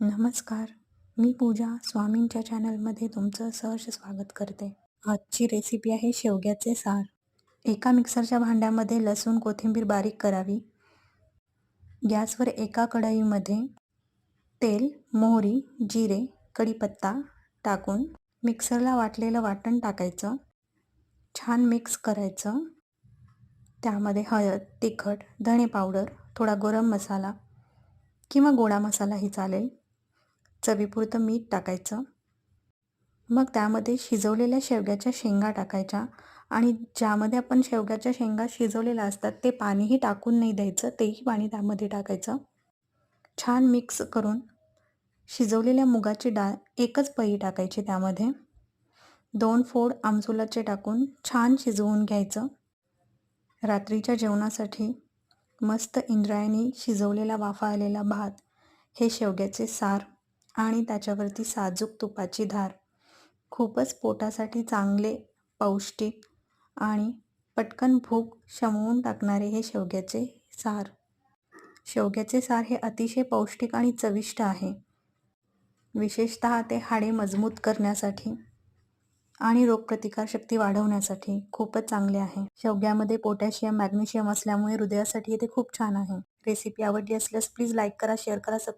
नमस्कार. मी पूजा स्वामींच्या चॅनलमध्ये तुमचं सहर्ष स्वागत करते. आजची रेसिपी आहे शेवग्याचे सार. एका मिक्सरच्या भांड्यामध्ये लसूण कोथिंबीर बारीक करावी. गॅसवर एका कढईमध्ये तेल मोहरी जिरे कढीपत्ता टाकून मिक्सरला वाटलेलं वाटण टाकायचं. छान मिक्स करायचं. त्यामध्ये हळद तिखट धणे पावडर थोडा गरम मसाला किंवा गोडा मसालाही चालेल. चवीपुरतं मीठ टाकायचं. मग त्यामध्ये शिजवलेल्या शेवग्याच्या शेंगा टाकायच्या आणि ज्यामध्ये आपण शेवग्याच्या शेंगा शिजवलेल्या असतात ते पाणीही टाकून नाही द्यायचं तेही पाणी त्यामध्ये टाकायचं. छान मिक्स करून शिजवलेल्या मुगाची डाळ एकच पई टाकायची त्यामध्ये. दोन फोड आमसुलाचे टाकून छान शिजवून घ्यायचं. रात्रीच्या जेवणासाठी मस्त इंद्रायणी शिजवलेला वाफा आलेला भात हे शेवग्याचे सार आणि त्याच्यावरती साजूक तुपाची धार. खूपच पोटासाठी चांगले पौष्टिक आणि पटकन भूक शमवून टाकणारे हे शेवग्याचे सार. शेवग्याचे सार हे अतिशय पौष्टिक आणि चविष्ट आहे. विशेषत ते हाडे मजबूत करण्यासाठी आणि रोगप्रतिकारशक्ती वाढवण्यासाठी खूपच चांगले आहे. शेवग्यामध्ये पोटॅशियम मॅग्नेशियम असल्यामुळे हृदयासाठी ते खूप छान आहे. रेसिपी आवडली असल्यास प्लीज लाईक करा शेअर करा सबस्क्राईब